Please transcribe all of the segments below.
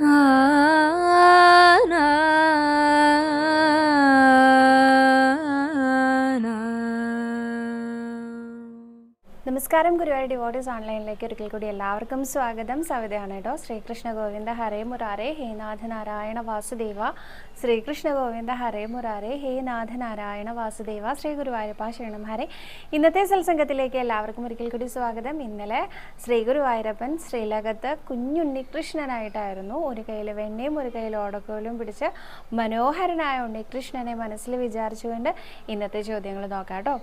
啊。നമസ്കാരം Guruvayur devotees ഓൺലൈനിലേക്ക് ഒരിക്കൽ കൂടി എല്ലാവർക്കും സ്വാഗതം. സവിതയാണ് കേട്ടോ. ശ്രീകൃഷ്ണ ഗോവിന്ദ ഹരേ മുരാരേ ഹേ നാഥ നാരായണ വാസുദേവ. ശ്രീകൃഷ്ണ ഗോവിന്ദ ഹരേ മുരാരേ ഹേ നാഥ നാരായണ വാസുദേവ. ശ്രീ ഗുരുവായൂരപ്പ ശരണം ഹരേ. ഇന്നത്തെ സത്സംഗത്തിലേക്ക് എല്ലാവർക്കും ഒരിക്കൽ കൂടി സ്വാഗതം. ഇന്നലെ ശ്രീ ഗുരുവായൂരപ്പൻ ശ്രീലകത്ത് കുഞ്ഞുണ്ണികൃഷ്ണനായിട്ടായിരുന്നു. ഒരു കയ്യിൽ വെണ്ണയും ഒരു കയ്യിൽ ഓടക്കോലും പിടിച്ച് മനോഹരനായ ഉണ്ണികൃഷ്ണനെ മനസ്സിൽ വിചാരിച്ചുകൊണ്ട് ഇന്നത്തെ ചോദ്യങ്ങൾ നോക്കാം കേട്ടോ.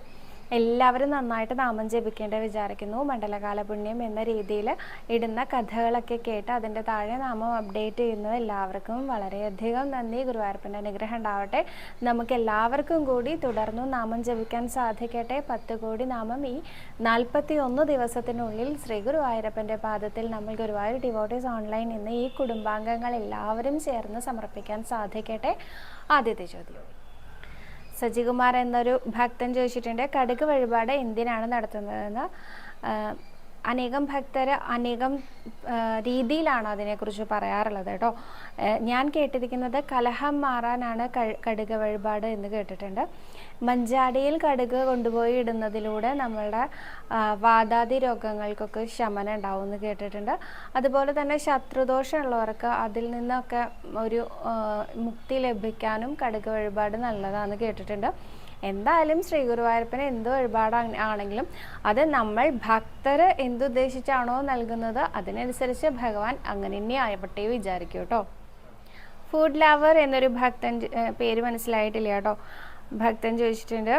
എല്ലാവരും നന്നായിട്ട് നാമം ജപിക്കേണ്ട വിചാരിക്കുന്നു. മണ്ഡലകാല പുണ്യം എന്ന രീതിയിൽ ഇടുന്ന കഥകളൊക്കെ കേട്ട് അതിന്റെ താഴെ നാമം അപ്ഡേറ്റ് ചെയ്യുന്നത് എല്ലാവർക്കും വളരെയധികം നന്ദി. ഗുരുവായൂരപ്പന്റെ അനുഗ്രഹം ഉണ്ടാവട്ടെ. നമുക്ക് എല്ലാവർക്കും കൂടി തുടർന്നും നാമം ജപിക്കാൻ സാധിക്കട്ടെ. പത്ത് കോടി നാമം ഈ നാൽപ്പത്തി ഒന്ന് ദിവസത്തിനുള്ളിൽ ശ്രീ ഗുരുവായൂരപ്പന്റെ പാദത്തിൽ നമ്മൾ ഗുരുവായൂർ ഡിവോട്ടീസ് ഓൺലൈൻ ഇന്ന് ഈ കുടുംബാംഗങ്ങൾ എല്ലാവരും ചേർന്ന് സമർപ്പിക്കാൻ സാധിക്കട്ടെ. ആദ്യത്തെ ചോദ്യം. സജികുമാർ എന്നൊരു ഭക്തൻ ചോദിച്ചിട്ടുണ്ട് കടുക് വഴിപാട് എന്തിനാണ് നടത്തുന്നതെന്ന്? അനേകം ഭക്തർ അനേകം രീതിയിലാണ് അതിനെക്കുറിച്ച് പറയാറുള്ളത് കേട്ടോ. ഞാൻ കേട്ടിരിക്കുന്നത് കലഹം മാറാനാണ് കടുക വഴിപാട് എന്ന് കേട്ടിട്ടുണ്ട്. മഞ്ചാടിയിൽ കടുക് കൊണ്ടുപോയി ഇടുന്നതിലൂടെ നമ്മളുടെ വാദാതി രോഗങ്ങൾക്കൊക്കെ ശമനം ഉണ്ടാവും എന്ന് കേട്ടിട്ടുണ്ട്. അതുപോലെ തന്നെ ശത്രുദോഷമുള്ളവർക്ക് അതിൽ നിന്നൊക്കെ ഒരു മുക്തി ലഭിക്കാനും കടുക് വഴിപാട് നല്ലതാണെന്ന് കേട്ടിട്ടുണ്ട്. എന്തായാലും ശ്രീ ഗുരുവായൂരപ്പന് എന്ത് വഴിപാട് ആണെങ്കിലും അത് നമ്മൾ ഭക്തർ എന്തുദ്ദേശിച്ചാണോ നൽകുന്നത് അതിനനുസരിച്ച് ഭഗവാൻ അങ്ങനെ തന്നെ ആയപ്പെട്ടേ വിചാരിക്കും കേട്ടോ. ഫുഡ് ലവർ എന്നൊരു ഭക്തൻ പേര് മനസ്സിലായിട്ടില്ല കേട്ടോ. ഭക്തൻ ചോദിച്ചിട്ടുണ്ട്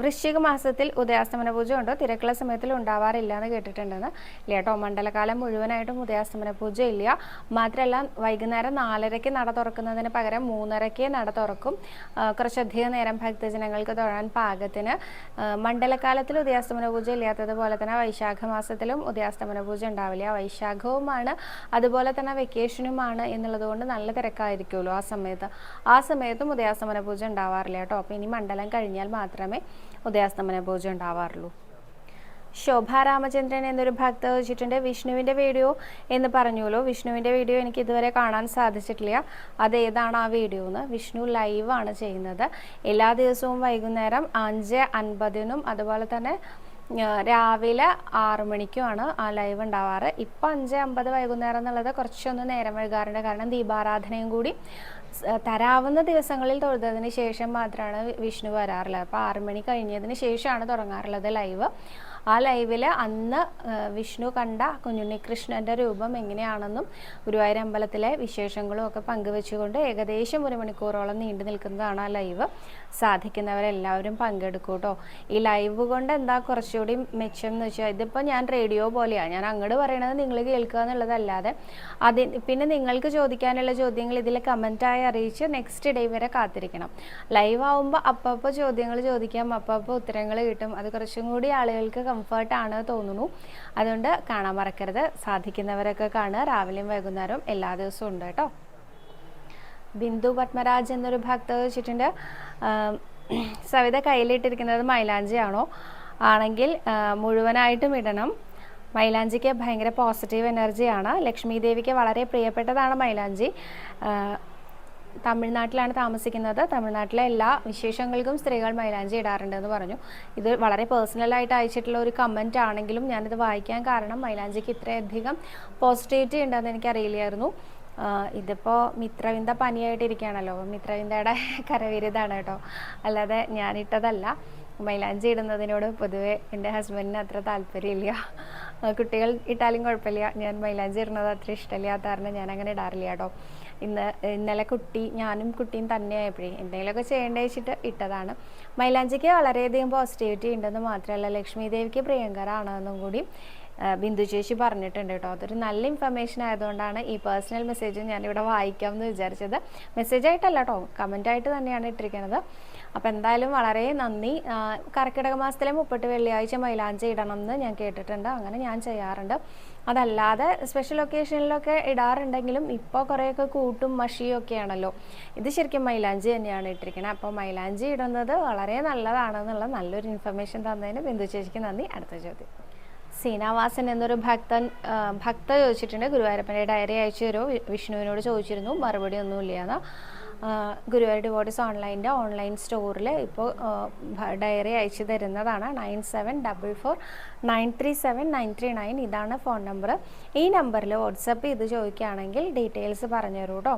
വൃശ്ചിക മാസത്തിൽ ഉദയാസ്തമന പൂജ ഉണ്ടോ? തിരക്കുള്ള സമയത്തിൽ ഉണ്ടാവാറില്ല എന്ന് കേട്ടിട്ടുണ്ടെന്ന്. ഇല്ല കേട്ടോ മണ്ഡലകാലം മുഴുവനായിട്ടും ഉദയാസ്തമന പൂജ ഇല്ല. മാത്രമല്ല വൈകുന്നേരം നാലരയ്ക്ക് നട തുറക്കുന്നതിന് പകരം മൂന്നരയ്ക്ക് നട തുറക്കും. കുറച്ചധികം നേരം ഭക്തജനങ്ങൾക്ക് തൊഴാൻ പാകത്തിന്. മണ്ഡലകാലത്തിൽ ഉദയാസ്തമന പൂജ ഇല്ലാത്തതുപോലെ തന്നെ വൈശാഖ മാസത്തിലും ഉദയാസ്തമന പൂജ ഉണ്ടാവില്ല. വൈശാഖവുമാണ് അതുപോലെ തന്നെ വെക്കേഷനുമാണ് എന്നുള്ളതുകൊണ്ട് നല്ല തിരക്കായിരിക്കുമല്ലോ ആ സമയത്ത്. ആ സമയത്തും ഉദയാസ്തമന പൂജ ഉണ്ടാവാറില്ല കേട്ടോ. അപ്പോൾ ഇനി മണ്ഡലം കഴിഞ്ഞാൽ മാത്രമേ ഉദയാസ്തമന പൂജ ഉണ്ടാവാറുള്ളൂ ശോഭ രാമചന്ദ്രൻ എന്നൊരു ഭക്ത വെച്ചിട്ടുണ്ട്. വിഷ്ണുവിന്റെ വീഡിയോ എന്ന് പറഞ്ഞുല്ലോ വിഷ്ണുവിന്റെ വീഡിയോ എനിക്ക് ഇതുവരെ കാണാൻ സാധിച്ചിട്ടില്ല. അത് ഏതാണ് ആ വീഡിയോ എന്ന്? വിഷ്ണു ലൈവാണ് ചെയ്യുന്നത്. എല്ലാ ദിവസവും വൈകുന്നേരം അഞ്ച് അൻപതിനും അതുപോലെ തന്നെ രാവിലെ ആറു മണിക്കുമാണ് ആ ലൈവ് ഉണ്ടാവാറ്. ഇപ്പം അഞ്ച് അമ്പത് വൈകുന്നേരം എന്നുള്ളത് കുറച്ചൊന്ന് നേരം വൈകാറുണ്ട്. കാരണം ദീപാരാധനയും കൂടി തരാവുന്ന ദിവസങ്ങളിൽ തൊഴുതതിന് ശേഷം മാത്രമാണ് വിഷ്ണു വരാറുള്ളത്. അപ്പോൾ ആറുമണി കഴിഞ്ഞതിന് ശേഷമാണ് തുടങ്ങാറുള്ളത് ലൈവ്. ആ ലൈവിൽ അന്ന് വിഷ്ണു കണ്ട കുഞ്ഞുണ്ണി കുഞ്ഞുണ്ണികൃഷ്ണന്റെ രൂപം എങ്ങനെയാണെന്നും ഗുരുവായൂർ അമ്പലത്തിലെ വിശേഷങ്ങളും ഒക്കെ പങ്കുവെച്ചുകൊണ്ട് ഏകദേശം ഒരു മണിക്കൂറോളം നീണ്ടു നിൽക്കുന്നതാണ് ആ ലൈവ്. സാധിക്കുന്നവരെല്ലാവരും പങ്കെടുക്കും കേട്ടോ ഈ ലൈവ് കൊണ്ട് എന്താ കുറച്ചുകൂടി മെച്ചം എന്ന് വെച്ചാൽ ഇതിപ്പോൾ ഞാൻ റേഡിയോ പോലെയാണ് ഞാൻ അങ്ങോട്ട് പറയണത് നിങ്ങൾ കേൾക്കുക എന്നുള്ളതല്ലാതെ അതി പിന്നെ നിങ്ങൾക്ക് ചോദിക്കാനുള്ള ചോദ്യങ്ങൾ ഇതിൽ കമന്റായി അറിയിച്ച് നെക്സ്റ്റ് ഡേ വരെ കാത്തിരിക്കണം. ലൈവ് ആവുമ്പോൾ അപ്പപ്പോൾ ചോദ്യങ്ങൾ ചോദിക്കാം അപ്പപ്പോൾ ഉത്തരങ്ങൾ കിട്ടും. അത് കുറച്ചും കൂടി ആളുകൾക്ക് കംഫർട്ടാണ് തോന്നുന്നു. അതുകൊണ്ട് കാണാൻ മറക്കരുത്. സാധിക്കുന്നവരൊക്കെ കാണുക. രാവിലെയും വൈകുന്നേരവും എല്ലാ ദിവസവും ഉണ്ട് കേട്ടോ. ബിന്ദു പത്മരാജ് എന്നൊരു ഭക്ത വെച്ചിട്ടുണ്ട്. സവിത കയ്യിലിട്ടിരിക്കുന്നത് മൈലാഞ്ചിയാണോ? ആണെങ്കിൽ മുഴുവനായിട്ടും ഇടണം. മൈലാഞ്ചിക്ക് ഭയങ്കര പോസിറ്റീവ് എനർജിയാണ് ലക്ഷ്മി ദേവിക്ക് വളരെ പ്രിയപ്പെട്ടതാണ് മൈലാഞ്ചി. തമിഴ്നാട്ടിലാണ് താമസിക്കുന്നത്. തമിഴ്നാട്ടിലെ എല്ലാ വിശേഷങ്ങൾക്കും സ്ത്രീകൾ മൈലാഞ്ചി ഇടാറുണ്ടെന്ന് പറഞ്ഞു. ഇത് വളരെ പേഴ്സണലായിട്ട് അയച്ചിട്ടുള്ള ഒരു കമന്റ് ആണെങ്കിലും ഞാനിത് വായിക്കാൻ കാരണം മൈലാഞ്ചിക്ക് ഇത്രയധികം പോസിറ്റിവിറ്റി ഉണ്ടെന്ന് എനിക്കറിയില്ലായിരുന്നു. ഇതിപ്പോൾ മിത്രവിന്ദ പനിയായിട്ടിരിക്കുകയാണല്ലോ. മിത്രവിന്ദയുടെ കരവിരുതാണ് കേട്ടോ. അല്ലാതെ ഞാനിട്ടതല്ല മൈലാഞ്ചി ഇടുന്നതിനോട് പൊതുവേ എന്റെ ഹസ്ബൻഡിന് അത്ര താല്പര്യമില്ല. കുട്ടികൾ ഇട്ടാലും കുഴപ്പമില്ല. ഞാൻ മൈലാഞ്ചി ഇടുന്നത് അത്ര ഇഷ്ടമില്ലാത്ത കാരണം ഞാൻ അങ്ങനെ ഇടാറില്ല കേട്ടോ. ഇന്ന് ഇന്നലെ കുട്ടി ഞാനും കുട്ടിയും തന്നെ ആയപ്പോഴേ എന്തെങ്കിലുമൊക്കെ ചെയ്യേണ്ട വെച്ചിട്ട് ഇട്ടതാണ്. മൈലാഞ്ചിക്ക് വളരെയധികം പോസിറ്റിവിറ്റി ഉണ്ടെന്ന് മാത്രമല്ല ലക്ഷ്മി ദേവിക്ക് പ്രിയങ്കരാണെന്നും കൂടി ബിന്ദു ചേച്ചി പറഞ്ഞിട്ടുണ്ട് കേട്ടോ. അതൊരു നല്ല ഇൻഫർമേഷൻ ആയതുകൊണ്ടാണ് ഈ പേഴ്സണൽ മെസ്സേജ് ഞാനിവിടെ വായിക്കാം എന്ന് വിചാരിച്ചത്. മെസ്സേജ് ആയിട്ടല്ല കേട്ടോ കമന്റായിട്ട് തന്നെയാണ് ഇട്ടിരിക്കുന്നത് അപ്പോൾ എന്തായാലും വളരെ നന്ദി. കർക്കിടക മാസത്തിലെ മുപ്പട്ട് വെള്ളിയാഴ്ച മൈലാഞ്ചി ഇടണം എന്ന് ഞാൻ കേട്ടിട്ടുണ്ട്. അങ്ങനെ ഞാൻ ചെയ്യാറുണ്ട്. അതല്ലാതെ സ്പെഷ്യൽ ഒക്കേഷനിലൊക്കെ ഇടാറുണ്ടെങ്കിലും ഇപ്പോൾ കുറേയൊക്കെ കൂട്ടും മഷിയും ഒക്കെ ആണല്ലോ ഇത് ശരിക്കും മൈലാഞ്ചി തന്നെയാണ് ഇട്ടിരിക്കുന്നത് അപ്പോൾ മൈലാഞ്ചി ഇടുന്നത് വളരെ നല്ലതാണെന്നുള്ള നല്ലൊരു ഇൻഫർമേഷൻ തന്നതിന് ബിന്ദു ചേച്ചിക്ക് നന്ദി. അടുത്ത ചോദ്യം. സീനാവാസൻ എന്നൊരു ഭക്തൻ ഭക്ത ചോദിച്ചിട്ടുണ്ട്. ഗുരുവായൂരപ്പന്റെ ഡയറി അയച്ചു തരുമോ? വിഷ്ണുവിനോട് ചോദിച്ചിരുന്നു. മറുപടി ഒന്നുമില്ലാന്ന് ഗുരുവായൂർ ഡിവോട്ടീസ് ഓൺലൈന്റെ ഓൺലൈൻ സ്റ്റോറിൽ ഇപ്പോൾ ഡയറി അയച്ചു തരുന്നതാണ്. Nine seven double four nine three seven nine three nine ഇതാണ് ഫോൺ നമ്പർ ഈ നമ്പറിൽ വാട്സപ്പ് ചെയ്ത് ചോദിക്കുകയാണെങ്കിൽ ഡീറ്റെയിൽസ് പറഞ്ഞു തരൂ കേട്ടോ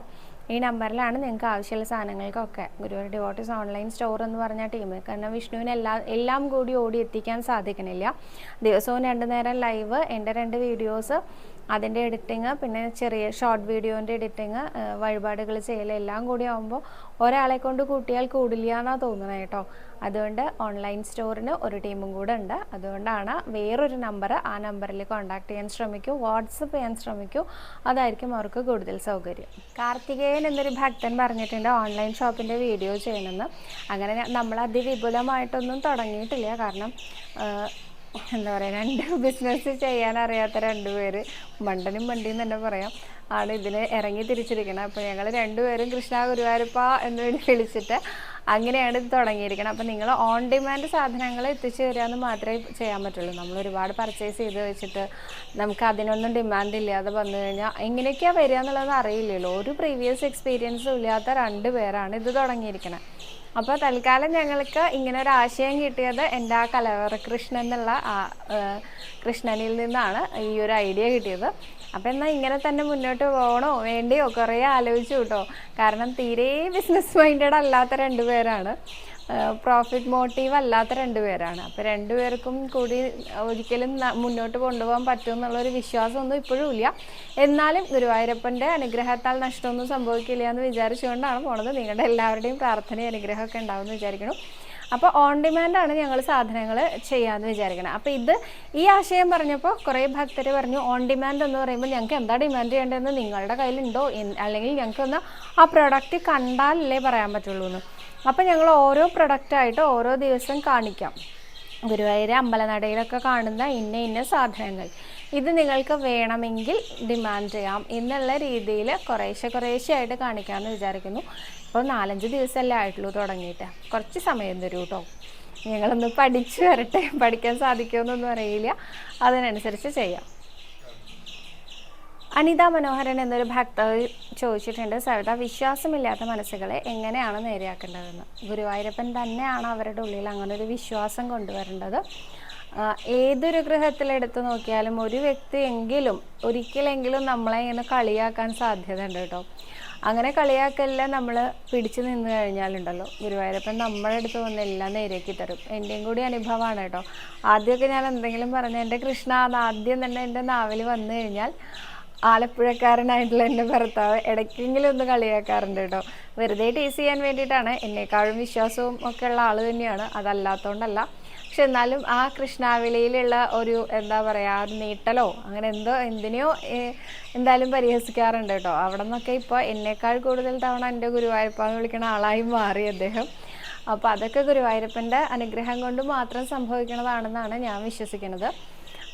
ഈ നമ്പറിലാണ് നിങ്ങൾക്ക് ആവശ്യമുള്ള സാധനങ്ങൾക്കൊക്കെ ഗുരുവായൂർ ഡിവോട്ടീസ് ഓൺലൈൻ സ്റ്റോർ എന്ന് പറഞ്ഞ ടീം കാരണം വിഷ്ണുവിന് എല്ലാ എല്ലാം കൂടി ഓടി എത്തിക്കാൻ സാധിക്കണില്ല. ദിവസവും രണ്ടു നേരം ലൈവ് എന്റെ രണ്ട് വീഡിയോസ് അതിന്റെ എഡിറ്റിങ് പിന്നെ ചെറിയ ഷോർട്ട് വീഡിയോന്റെ എഡിറ്റിങ് വഴിപാടുകൾ ചെയ്യൽ എല്ലാം കൂടി ആകുമ്പോൾ ഒരാളെ കൊണ്ട് കൂട്ടിയാൽ കൂടില്ല എന്നാണ് തോന്നുന്നത് കേട്ടോ അതുകൊണ്ട് ഓൺലൈൻ സ്റ്റോറിന് ഒരു ടീമും കൂടെ ഉണ്ട്. അതുകൊണ്ടാണ് വേറൊരു നമ്പർ ആ നമ്പറിൽ കോൺടാക്ട് ചെയ്യാൻ ശ്രമിക്കൂ വാട്സപ്പ് ചെയ്യാൻ ശ്രമിക്കൂ. അതായിരിക്കും അവർക്ക് കൂടുതൽ സൗകര്യം. കാർത്തികേയൻ എന്നൊരു ഭക്തൻ പറഞ്ഞിട്ടുണ്ട് ഓൺലൈൻ ഷോപ്പിന്റെ വീഡിയോ ചെയ്യണമെന്ന്. അങ്ങനെ നമ്മൾ അതിവിപുലമായിട്ടൊന്നും തുടങ്ങിയിട്ടില്ല. കാരണം എന്താ പറയുക രണ്ട് ബിസിനസ് ചെയ്യാൻ അറിയാത്ത രണ്ടുപേര് മണ്ടനും മണ്ടിയും തന്നെ പറയാം. ആണ് ഇതിന് ഇറങ്ങി തിരിച്ചിരിക്കണം. അപ്പോൾ ഞങ്ങൾ രണ്ടുപേരും കൃഷ്ണ ഗുരുവായൂരപ്പ എന്ന് വിളി- വിളിച്ചിട്ട് അങ്ങനെയാണ് ഇത് തുടങ്ങിയിരിക്കണം. അപ്പോൾ നിങ്ങൾ ഓൺ ഡിമാൻഡ് സാധനങ്ങൾ എത്തിച്ചു തരിക എന്ന് മാത്രമേ ചെയ്യാൻ പറ്റുള്ളൂ. നമ്മൾ ഒരുപാട് പർച്ചേസ് ചെയ്ത് വെച്ചിട്ട് നമുക്ക് അതിനൊന്നും ഡിമാൻഡ് ഇല്ലാതെ വന്നു കഴിഞ്ഞാൽ എങ്ങനെയൊക്കെയാണ് വരിക എന്നുള്ളത് അറിയില്ലല്ലോ. ഒരു പ്രീവിയസ് എക്സ്പീരിയൻസും ഇല്ലാത്ത രണ്ട് പേരാണ് ഇത് തുടങ്ങിയിരിക്കുന്നത് അപ്പോൾ തൽക്കാലം ഞങ്ങൾക്ക് ഇങ്ങനെ ഒരു ആശയം കിട്ടിയത് എന്റെ ആ കലവറ കൃഷ്ണൻ എന്നുള്ള ആ കൃഷ്ണനിൽ നിന്നാണ് ഈ ഒരു ഐഡിയ കിട്ടിയത്. അപ്പോൾ എന്നാൽ ഇങ്ങനെ തന്നെ മുന്നോട്ട് പോകണോ? വേണ്ടിയോ? കുറേ ആലോചിച്ചു കേട്ടോ. കാരണം തീരെ ബിസിനസ് മൈൻഡഡ് അല്ലാത്ത രണ്ട് പേരാണ്. പ്രോഫിറ്റ് മോട്ടീവ് അല്ലാത്ത രണ്ടുപേരാണ് അപ്പോൾ രണ്ടുപേർക്കും കൂടി ഒരിക്കലും മുന്നോട്ട് കൊണ്ടുപോകാൻ പറ്റും എന്നുള്ളൊരു വിശ്വാസമൊന്നും ഇപ്പോഴും ഇല്ല. എന്നാലും ഗുരുവായൂരപ്പന്റെ അനുഗ്രഹത്താൽ നഷ്ടമൊന്നും സംഭവിക്കില്ല എന്ന് വിചാരിച്ചുകൊണ്ടാണ് പോണത്. നിങ്ങളുടെ എല്ലാവരുടെയും പ്രാർത്ഥനയും അനുഗ്രഹമൊക്കെ ഉണ്ടാവുമെന്ന് വിചാരിക്കണം അപ്പോൾ ഓൺ ഡിമാൻഡാണ് ഞങ്ങൾ സാധനങ്ങൾ ചെയ്യാമെന്ന് വിചാരിക്കണം അപ്പോൾ ഇത് ഈ ആശയം പറഞ്ഞപ്പോൾ കുറേ ഭക്തർ പറഞ്ഞു ഓൺ ഡിമാൻഡ് എന്ന് പറയുമ്പോൾ ഞങ്ങൾക്ക് എന്താ ഡിമാൻഡ് ചെയ്യേണ്ടതെന്ന് നിങ്ങളുടെ കയ്യിലുണ്ടോ? അല്ലെങ്കിൽ ഞങ്ങൾക്കൊന്ന് ആ പ്രൊഡക്റ്റ് കണ്ടാലല്ലേ പറയാൻ പറ്റുള്ളൂ എന്ന് അപ്പോൾ ഞങ്ങൾ ഓരോ പ്രൊഡക്റ്റായിട്ട് ഓരോ ദിവസം കാണിക്കാം. ഗുരുവായൂർ അമ്പലനടയിലൊക്കെ കാണുന്ന ഇന്ന ഇന്ന സാധനങ്ങൾ. ഇത് നിങ്ങൾക്ക് വേണമെങ്കിൽ ഡിമാൻഡ് ചെയ്യാം. എന്നുള്ള രീതിയിൽ കുറേശ്ശെ കുറേശ്ശെ ആയിട്ട് കാണിക്കാമെന്ന് വിചാരിക്കുന്നു. ഇപ്പോൾ നാലഞ്ച് ദിവസമല്ലേ ആയിട്ടുള്ളൂ തുടങ്ങിയിട്ട്. കുറച്ച് സമയം തരൂ കേട്ടോ ഞങ്ങളൊന്ന് പഠിച്ചു വരട്ടെ. പഠിക്കാൻ സാധിക്കുമെന്നൊന്നും അറിയില്ല. അതിനനുസരിച്ച് ചെയ്യാം. അനിത മനോഹരൻ എന്നൊരു ഭക്ത ചോദിച്ചിട്ടുണ്ട് സവിത വിശ്വാസമില്ലാത്ത മനസ്സുകളെ എങ്ങനെയാണ് നേരെയാക്കേണ്ടതെന്ന്? ഗുരുവായൂരപ്പൻ തന്നെയാണ് അവരുടെ ഉള്ളിൽ അങ്ങനെ ഒരു വിശ്വാസം കൊണ്ടുവരേണ്ടത്. ഏതൊരു ഗൃഹത്തിലെടുത്ത് നോക്കിയാലും ഒരു വ്യക്തി എങ്കിലും ഒരിക്കലെങ്കിലും നമ്മളെ ഇങ്ങനെ കളിയാക്കാൻ സാധ്യതയുണ്ട് കേട്ടോ. അങ്ങനെ കളിയാക്കല്ല നമ്മൾ പിടിച്ചു നിന്ന് കഴിഞ്ഞാലുണ്ടല്ലോ. ഗുരുവായൂരപ്പൻ നമ്മുടെ അടുത്ത് വന്ന് എല്ലാം നേരെയാക്കി തരും. എന്റെയും കൂടി അനുഭവമാണ് കേട്ടോ. ആദ്യമൊക്കെ ഞാൻ എന്തെങ്കിലും പറഞ്ഞ എന്റെ കൃഷ്ണ ആദ്യം തന്നെ എന്റെ നാവിൽ വന്നു കഴിഞ്ഞാൽ ആലപ്പുഴക്കാരനായിട്ടുള്ള എന്റെ ഭർത്താവ് ഇടയ്ക്കെങ്കിലും ഒന്ന് കളിയാക്കാറുണ്ട് കേട്ടോ. വെറുതെ ടേസ്റ്റ് ചെയ്യാൻ വേണ്ടിയിട്ടാണ്. എന്നെക്കാളും വിശ്വാസവും ഒക്കെ ഉള്ള ആൾ തന്നെയാണ്. അതല്ലാത്തതുകൊണ്ടല്ല പക്ഷെ എന്നാലും ആ കൃഷ്ണാവിളിയിലുള്ള ഒരു എന്താ പറയുക ഒരു നീട്ടലോ അങ്ങനെ എന്തോ എന്തിനെയോ എന്തായാലും പരിഹസിക്കാറുണ്ട് കേട്ടോ. അവിടെ നിന്നൊക്കെ ഇപ്പോൾ എന്നേക്കാൾ കൂടുതൽ തവണ എന്റെ ഗുരുവായൂരപ്പാന്ന് വിളിക്കുന്ന ആളായി മാറി അദ്ദേഹം. അപ്പോൾ അതൊക്കെ ഗുരുവായൂരപ്പന്റെ അനുഗ്രഹം കൊണ്ട് മാത്രം സംഭവിക്കുന്നതാണെന്നാണ് ഞാൻ വിശ്വസിക്കുന്നത്.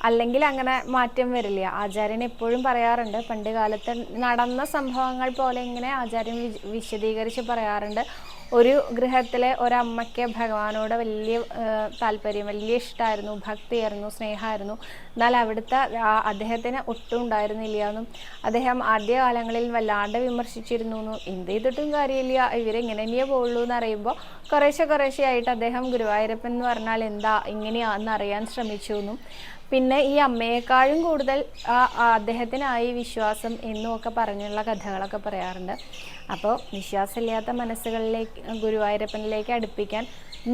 അല്ലെങ്കിൽ അങ്ങനെ മാറ്റം വരില്ല. ആചാര്യൻ എപ്പോഴും പറയാറുണ്ട് പണ്ട് കാലത്ത് നടന്ന സംഭവങ്ങൾ പോലെ ഇങ്ങനെ ആചാര്യൻ വിശ- വിശദീകരിച്ച് പറയാറുണ്ട്. ഒരു ഗൃഹത്തിലെ ഒരമ്മയ്ക്ക് ഭഗവാനോട് വലിയ താല്പര്യം വലിയ ഇഷ്ടമായിരുന്നു ഭക്തിയായിരുന്നു സ്നേഹമായിരുന്നു. എന്നാൽ അവിടുത്തെ അദ്ദേഹത്തിന് ഒട്ടും ഉണ്ടായിരുന്നില്ല എന്നും അദ്ദേഹം ആദ്യകാലങ്ങളിൽ വല്ലാണ്ട് വിമർശിച്ചിരുന്നു എന്നും എന്ത് ചെയ്തിട്ടും കാര്യമില്ല ഇവരെങ്ങനെ തന്നെയേ പോകുള്ളൂ എന്ന് അറിയുമ്പോൾ കുറേശ്ശെ കുറേശ്ശെ ആയിട്ട് അദ്ദേഹം ഗുരുവായൂരപ്പൻ എന്ന് പറഞ്ഞാൽ എന്താ ഇങ്ങനെയാണെന്ന് അറിയാൻ ശ്രമിച്ചു എന്നും. പിന്നെ ഈ അമ്മയെക്കാളും കൂടുതൽ അദ്ദേഹത്തിനായി വിശ്വാസം എന്നും ഒക്കെ പറഞ്ഞുള്ള കഥകളൊക്കെ പറയാറുണ്ട്. അപ്പോൾ വിശ്വാസമില്ലാത്ത മനസ്സുകളിലേക്ക് ഗുരുവായൂരപ്പനിലേക്ക് അടുപ്പിക്കാൻ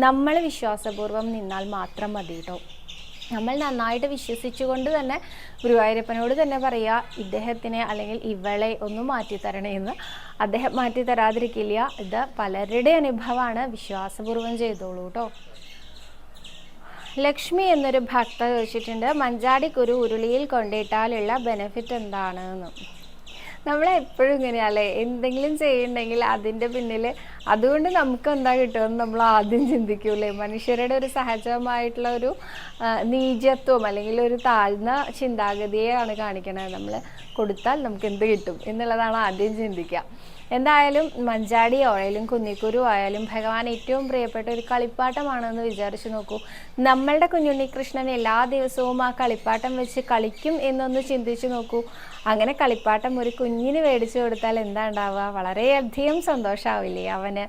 നമ്മൾ വിശ്വാസപൂർവം നിന്നാൽ മാത്രം മതി കേട്ടോ നമ്മൾ നന്നായിട്ട് വിശ്വസിച്ചുകൊണ്ട് തന്നെ ഗുരുവായൂരപ്പനോട് തന്നെ പറയുക ഇദ്ദേഹത്തിനെ അല്ലെങ്കിൽ ഇവളെ ഒന്ന് മാറ്റി തരണേ എന്ന്. അദ്ദേഹം മാറ്റി തരാതിരിക്കില്ല ഇത് പലരുടെ അനുഭവമാണ്. വിശ്വാസപൂർവം ചെയ്തോളൂ കേട്ടോ ലക്ഷ്മി എന്നൊരു ഭക്ത ചോദിച്ചിട്ടുണ്ട് മഞ്ചാടി കുരു ഉരുളിയിൽ കൊണ്ടിട്ടാലുള്ള ബെനിഫിറ്റ് എന്താണ്? എന്ന്. നമ്മളെപ്പോഴും ഇങ്ങനെയല്ലേ എന്തെങ്കിലും ചെയ്യണ്ടെങ്കിൽ അതിന്റെ പിന്നിൽ അതുകൊണ്ട് നമുക്ക് എന്താ കിട്ടുമെന്ന് നമ്മൾ ആദ്യം ചിന്തിക്കൂലേ? മനുഷ്യരുടെ ഒരു സഹജമായിട്ടുള്ള ഒരു നീചത്വം അല്ലെങ്കിൽ ഒരു താഴ്ന്ന ചിന്താഗതിയെയാണ് കാണിക്കണത്. നമ്മൾ കൊടുത്താൽ നമുക്ക് എന്ത് കിട്ടും എന്നുള്ളതാണ് ആദ്യം ചിന്തിക്കുക എന്തായാലും മഞ്ചാടി ആയാലും കുന്നിക്കുരു ആയാലും ഭഗവാൻ ഏറ്റവും പ്രിയപ്പെട്ട ഒരു കളിപ്പാട്ടമാണെന്ന് വിചാരിച്ചു നോക്കൂ. നമ്മളുടെ കുഞ്ഞുണ്ണി കൃഷ്ണൻ എല്ലാ ദിവസവും ആ കളിപ്പാട്ടം വെച്ച് കളിക്കും എന്നൊന്ന് ചിന്തിച്ചു നോക്കൂ. അങ്ങനെ കളിപ്പാട്ടം ഒരു കുഞ്ഞിന് മേടിച്ചു കൊടുത്താൽ എന്താ ഉണ്ടാവുക വളരെയധികം സന്തോഷമാവില്ലേ അവന്.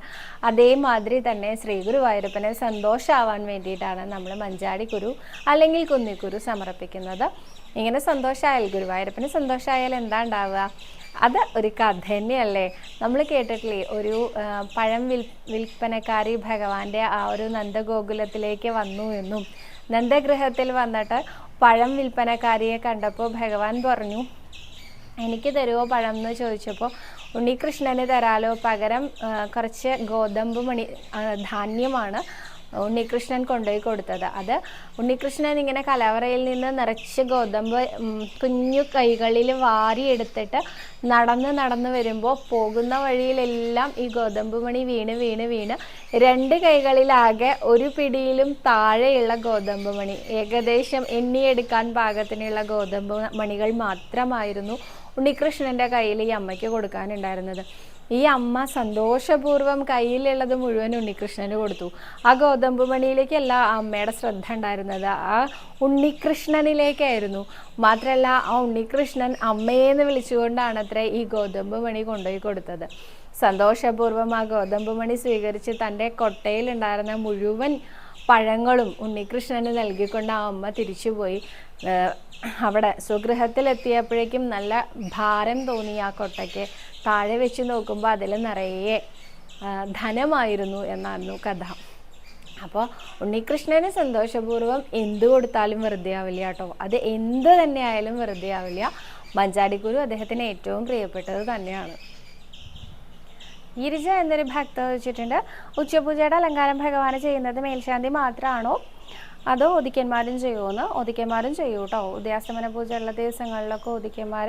അതേമാതിരി തന്നെ ശ്രീ ഗുരുവായൂരപ്പനെ സന്തോഷമാവാൻ വേണ്ടിയിട്ടാണ് നമ്മൾ മഞ്ചാടി കുരു അല്ലെങ്കിൽ കുന്നിക്കുരു സമർപ്പിക്കുന്നത്. ഇങ്ങനെ സന്തോഷമായാൽ ഗുരുവായൂരപ്പന് സന്തോഷമായാൽ എന്താ ഉണ്ടാവുക അത് ഒരു കഥ തന്നെയല്ലേ നമ്മൾ കേട്ടിട്ടില്ലേ ഒരു പഴം വിൽ വിൽപ്പനക്കാരി ഭഗവാന്റെ ആ ഒരു നന്ദഗോകുലത്തിലേക്ക് വന്നു എന്നും. നന്ദഗൃഹത്തിൽ വന്നിട്ട് പഴം വിൽപ്പനക്കാരിയെ കണ്ടപ്പോൾ ഭഗവാൻ പറഞ്ഞു എനിക്ക് തരുമോ പഴം? എന്ന് ചോദിച്ചപ്പോൾ ഉണ്ണികൃഷ്ണന് തരാലോ. പകരം കുറച്ച് ഗോതമ്പ് മണി ധാന്യമാണ്. ഉണ്ണികൃഷ്ണൻ കൊണ്ടുപോയി കൊടുത്തത്. അത് ഉണ്ണികൃഷ്ണൻ ഇങ്ങനെ കലവറയിൽ നിന്ന് നിറച്ച് ഗോതമ്പ് കുഞ്ഞു കൈകളിൽ വാരിയെടുത്തിട്ട് നടന്ന് നടന്ന് വരുമ്പോൾ പോകുന്ന വഴിയിലെല്ലാം ഈ ഗോതമ്പ് മണി വീണ് വീണ് വീണ് രണ്ട് കൈകളിലാകെ ഒരു പിടിയിലും താഴെയുള്ള ഗോതമ്പ് മണി. ഏകദേശം എണ്ണിയെടുക്കാൻ പാകത്തിനുള്ള ഗോതമ്പ് മണികൾ മാത്രമായിരുന്നു ഉണ്ണികൃഷ്ണന്റെ കയ്യിൽ ഈ അമ്മയ്ക്ക് കൊടുക്കാനുണ്ടായിരുന്നത്. ഈ അമ്മ സന്തോഷപൂർവം കയ്യിലുള്ളത് മുഴുവൻ ഉണ്ണികൃഷ്ണന് കൊടുത്തു. ആ ഗോതമ്പ് മണിയിലേക്കല്ല അമ്മയുടെ ശ്രദ്ധ ഉണ്ടായിരുന്നത്. ആ ഉണ്ണികൃഷ്ണനിലേക്കായിരുന്നു. മാത്രമല്ല ആ ഉണ്ണികൃഷ്ണൻ അമ്മയെന്ന് വിളിച്ചുകൊണ്ടാണ് അത്ര ഈ ഗോതമ്പ് മണി കൊണ്ടുപോയി കൊടുത്തത്. സന്തോഷപൂർവം ആ ഗോതമ്പ് മണി സ്വീകരിച്ച് തന്റെ കൊട്ടയിലുണ്ടായിരുന്ന മുഴുവൻ പഴങ്ങളും ഉണ്ണികൃഷ്ണന് നൽകിക്കൊണ്ട് ആ അമ്മ തിരിച്ചുപോയി. അവിടെ സ്വഗൃഹത്തിലെത്തിയപ്പോഴേക്കും നല്ല ഭാരം തോന്നി ആ കൊട്ടയ്ക്ക്. താഴെ വെച്ച് നോക്കുമ്പോൾ അതിൽ നിറയെ ധനമായിരുന്നു എന്നായിരുന്നു കഥ. അപ്പോൾ ഉണ്ണികൃഷ്ണന് സന്തോഷപൂർവം എന്ത് കൊടുത്താലും വെറുതെ ആവില്ല കേട്ടോ. അത് എന്ത് തന്നെ ആയാലും വെറുതെ ആവില്ല മഞ്ചാടിക്കുരു അദ്ദേഹത്തിന് ഏറ്റവും പ്രിയപ്പെട്ടത് തന്നെയാണ്. ഗിരിജ എന്നൊരു ഭക്ത വെച്ചിട്ടുണ്ട്. ഉച്ചപൂജയുടെ അലങ്കാരം ഭഗവാന് ചെയ്യുന്നത് മേൽശാന്തി മാത്രമാണോ അതോ ഒതിക്കന്മാരും ചെയ്യുമോന്ന് ഒതിക്കന്മാരും ചെയ്യൂ കേട്ടോ ഉദയാസ്തമന പൂജ ഉള്ള ദിവസങ്ങളിലൊക്കെ ഒതിക്കന്മാർ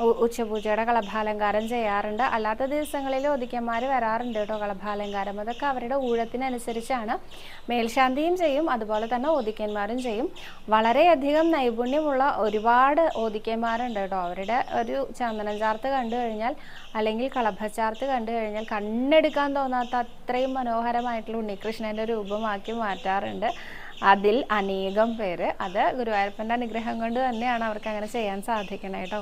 ഉച്ചപൂജയുടെ കളഭാലങ്കാരം ചെയ്യാറുണ്ട്. അല്ലാത്ത ദിവസങ്ങളിൽ ഒതിക്കന്മാർ വരാറുണ്ട് കേട്ടോ കളഭാലങ്കാരം അതൊക്കെ അവരുടെ ഊഴത്തിനനുസരിച്ചാണ്. മേൽശാന്തിയും ചെയ്യും അതുപോലെ തന്നെ ഓദിക്കന്മാരും ചെയ്യും. വളരെയധികം നൈപുണ്യമുള്ള ഒരുപാട് ഓദിക്കന്മാരുണ്ട് കേട്ടോ. അവരുടെ ഒരു ചന്ദനം ചാർത്ത് കണ്ടു കഴിഞ്ഞാൽ അല്ലെങ്കിൽ കളഭച്ചാർത്ത് കണ്ടു കഴിഞ്ഞാൽ കണ്ണെടുക്കാൻ തോന്നാത്ത അത്രയും മനോഹരമായിട്ടുള്ള ഉണ്ണികൃഷ്ണന്റെ രൂപമാക്കി മാറ്റാറുണ്ട്. അതിൽ അനേകം പേര്. അത് ഗുരുവായൂരപ്പന്റെ അനുഗ്രഹം കൊണ്ട് തന്നെയാണ് അവർക്ക് അങ്ങനെ ചെയ്യാൻ സാധിക്കണേ കേട്ടോ.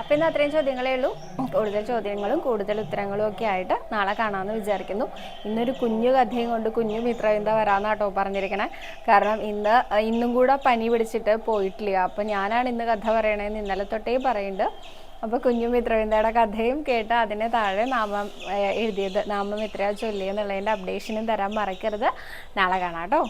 അപ്പം ഇന്ന് അത്രയും ചോദ്യങ്ങളേ ഉള്ളൂ. കൂടുതൽ ചോദ്യങ്ങളും കൂടുതൽ ഉത്തരങ്ങളും ഒക്കെ ആയിട്ട് നാളെ കാണാമെന്ന് വിചാരിക്കുന്നു. ഇന്നൊരു കുഞ്ഞു കഥയും കൊണ്ട് കുഞ്ഞു മിത്രവിന്ദ വരാമെന്നാട്ടോ പറഞ്ഞിരിക്കണേ. കാരണം ഇന്ന് ഇന്നും കൂടെ പനി പിടിച്ചിട്ട് പോയിട്ടില്ല. അപ്പം ഞാനാണ് ഇന്ന് കഥ പറയണതെന്ന് ഇന്നലെ തൊട്ടേ പറയുന്നുണ്ട് അപ്പോൾ കുഞ്ഞു മിത്രവിന്ദയുടെ കഥയും കേട്ട് അതിന് താഴെ നാമം എഴുതിയത്. നാമം എത്രയാ ചൊല്ലിയെന്നുള്ളതിന്റെ അപ്ഡേഷനും തരാൻ മറക്കരുത്. നാളെ കാണാം കേട്ടോ